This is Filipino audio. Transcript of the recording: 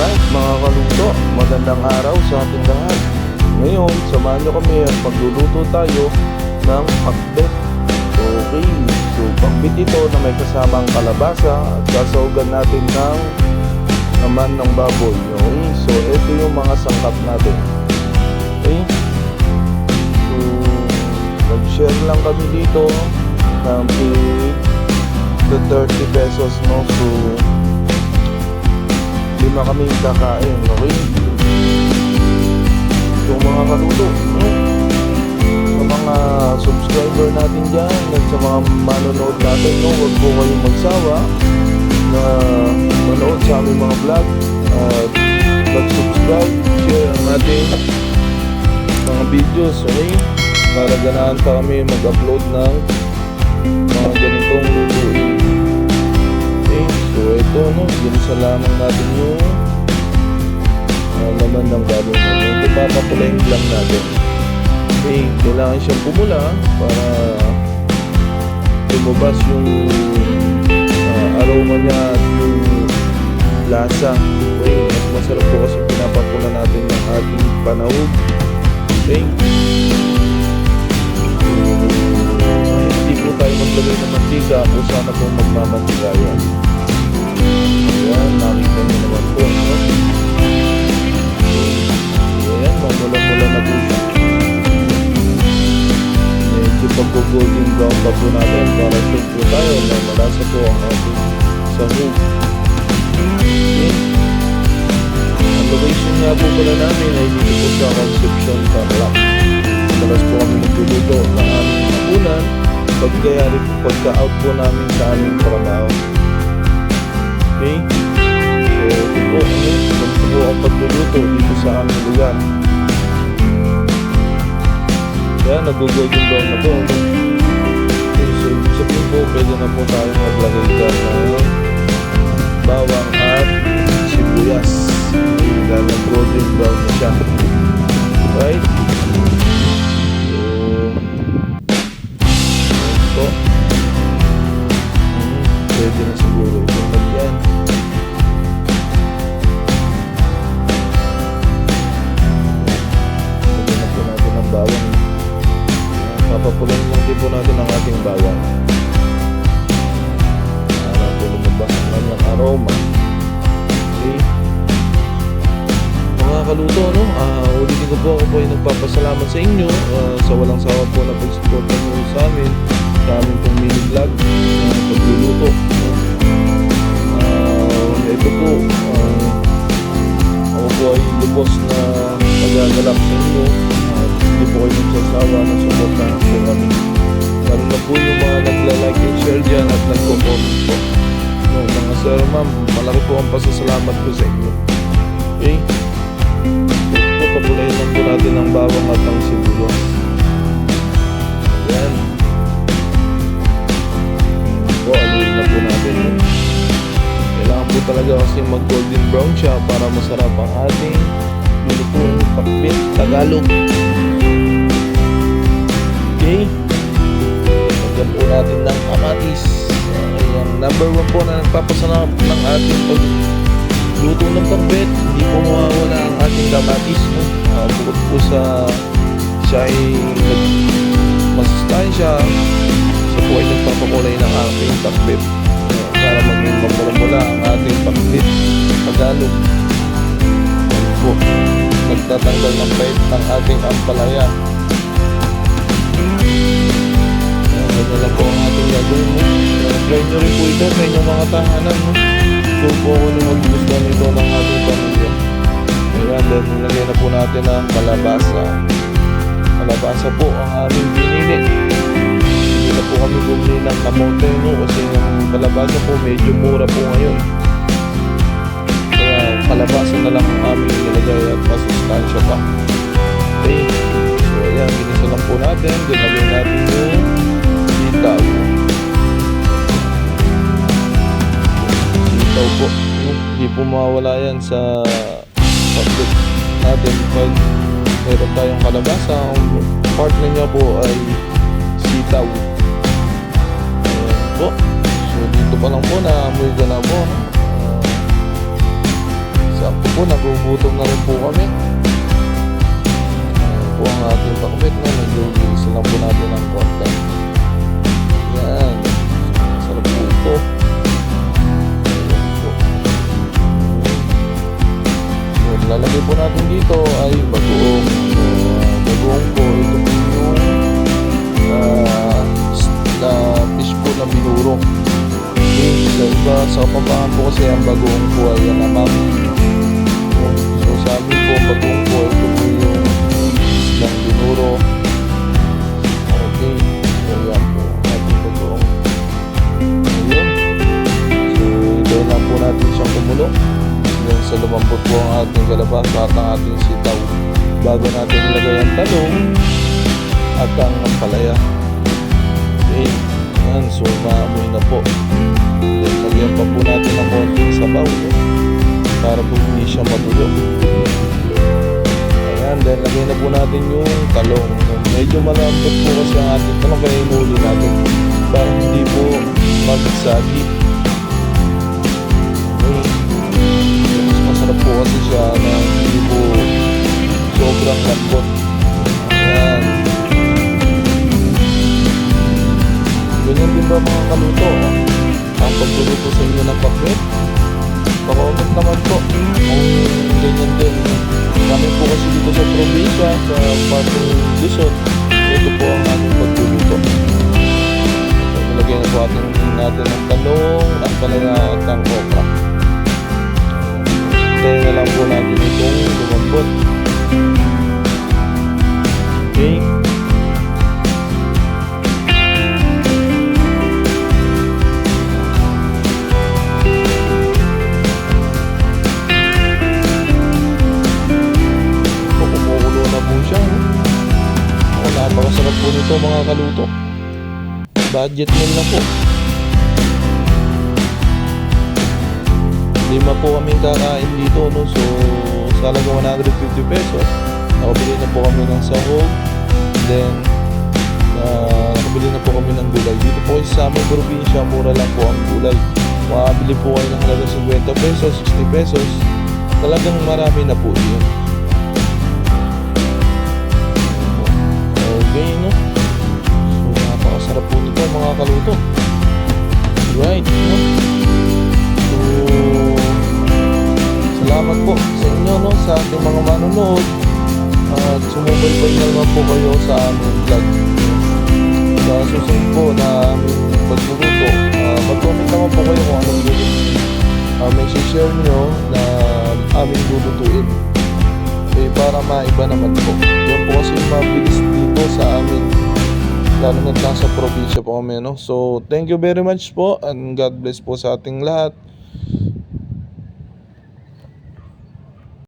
Alright mga kaluto, magandang araw sa ating lahat. Ngayon, samahan nyo kami at pagluluto tayo ng pakbet. Okay, so pakbet ito na may kasamang kalabasa at sasawagan natin ng naman ng baboy. Okay, so ito yung mga sangkap natin. Okay, so nag-share lang kami dito ng the 30 pesos no so lima kami kakain okay? So mga kaluto no? Sa mga subscriber natin dyan at sa mga manonood natin no? Huwag po kayong magsawa na manood sa aming mga vlog at mag-subscribe share ang ating mga videos okay? Para ganahan pa kami mag-upload ng mga ganitong ito no, ginisa lamang natin yung uh, laman ng baboy natin. Ito papapulayin lang natin. Okay, kailangan siyang pumula para lumabas yung uh, aroma niya at yung lasa. Okay, mas masarap po kasi pinapapula natin ng ating panahog. Okay, ay, hindi po tayo maglagay ng mantika kung sana po magmamantika yan. Ayan, nakita niyo naman po. No? Ayan, mamula-mula na po siya. Medyo pag-golden brown pa po natin para sure po tayo na malasa po ang ating sahog. Okay. Ang location nga po pala namin ay dito po sa Concepcion, Tarlac. Malas po kami nagluluto ng aming hapunan pagkayari pagka-out po namin sa aming trabaho. Okay? So, ito ano, po ang pagluluto dito sa aming lugar. Kaya nag-golden brown na po. ano? So, ibig sabihin po, pwede na po tayo maglagay dyan ng bawang at sibuyas. Dahil nag-golden brown na siya. Right? Papapulayin lang din po natin ang ating bawang. Para po lumabas ang kanyang aroma. Okay. Mga kaluto, no? Ah, ulitin ko po ako po ay nagpapasalamat sa inyo ah, sa walang sawa po na pag-support nyo sa amin sa aming pong mini vlog na pagluluto. Ah, ito po, ah, ako po ay lubos na nagagalak sa inyo at hindi po kayo nagsasawa na suportahan kami. Lalo na po yung mga nagla-like and share dyan at nagko-comment po. No, mga sir, ma'am, malaki po ang pasasalamat ko sa inyo. Okay? Ito, papulayin lang po natin ang bawang at ang sibuyas. Ayan. Po, aluin na po natin. no? Kailangan po talaga kasi mag golden brown siya para masarap ang ating lulutong pakbit Tagalog. Okay, ang number one po na nagpapasarap ng ating pag luto ng pakbet, hindi po mawawala ang ating kamatis. No? Uh, bukod po sa siya ay masustansya, siya po ay nagpapakulay ng ating pakbet uh, para maging mamula ang ating pakbet Tagalog. Yan po, nagtatanggal ng bait ng ating ampalaya. Mga tahanan. Ito po ako na magugustuhan ito ng ating pamilya. Ayan, then nilagay na po natin ang kalabasa. Kalabasa po ang aming pinili. Hindi na po kami bumili ng kamote no kasi yung kalabasa po medyo mura po ngayon. Kaya kalabasa na lang ang aming nilagay at masustansya pa. Okay. So ayan, ginisa lang po natin. Then lagay natin yung po mawawala yan sa pagkat natin pag meron tayong kalabasa. Ang partner niya po ay sitaw. Ayan po. So dito pa lang po na amoy ka na po. Uh, sakto po nagugutom na rin po kami. Ayan po ang ating pakbet na nag-release lang po natin ng konti. Yan. Okay, sa iba, sa kapampangan po kasi ang bagoong po ay yan naman. So sa amin po, ang bagoong po, ito po yung islang binuro. Okay, so yan po, ating bagoong. Ayun. So, hintayin lang po natin siyang kumulo. Hanggang sa lumambot po ang ating kalabasa at ang ating sitaw. Bago natin ilagay ang talong at ang ampalaya. Okay, yan. So, maamoy na po. Pa po natin ng konting sabaw. No? Para po hindi siya magulo. Ayan, then lagyan na po natin yung talong. Medyo malambot po kasi ang ating talong kaya inuli natin. Para hindi po magsagi. Ng pakbet? Pakomment naman po kung ganyan din. Kami po kasi dito sa probinsya, sa Patong Luzon, ito po ang aming pagluluto. So, nilagay na po atin natin ang talong, ang palaya at ang okra. Nito mga kaluto. Budget meal na po. Lima po kaming kakain dito, no? So, sa halagang 150 pesos, nakabili na po kami ng sahog. Then, uh, nakabili na po kami ng gulay. Dito po sa aming probinsya, mura lang po ang gulay. Makabili po kayo ng halagang 50 pesos, 60 pesos. Talagang marami na po yun. Napakasarap po nito mga kaluto. Right, no? So, salamat po sa inyo, no? Sa ating mga manonood. At sumubaybay na naman po kayo sa aming vlog. Sa susunod po na aming pagluluto. Uh, mag-comment naman po kayo kung anong luto. Uh, may share nyo na aming lulutuin. Okay, para maiba naman po. Yan po kasi mabilis dito sa amin. Lalo na nasa probinsya po kami, no? So, thank you very much po and God bless po sa ating lahat.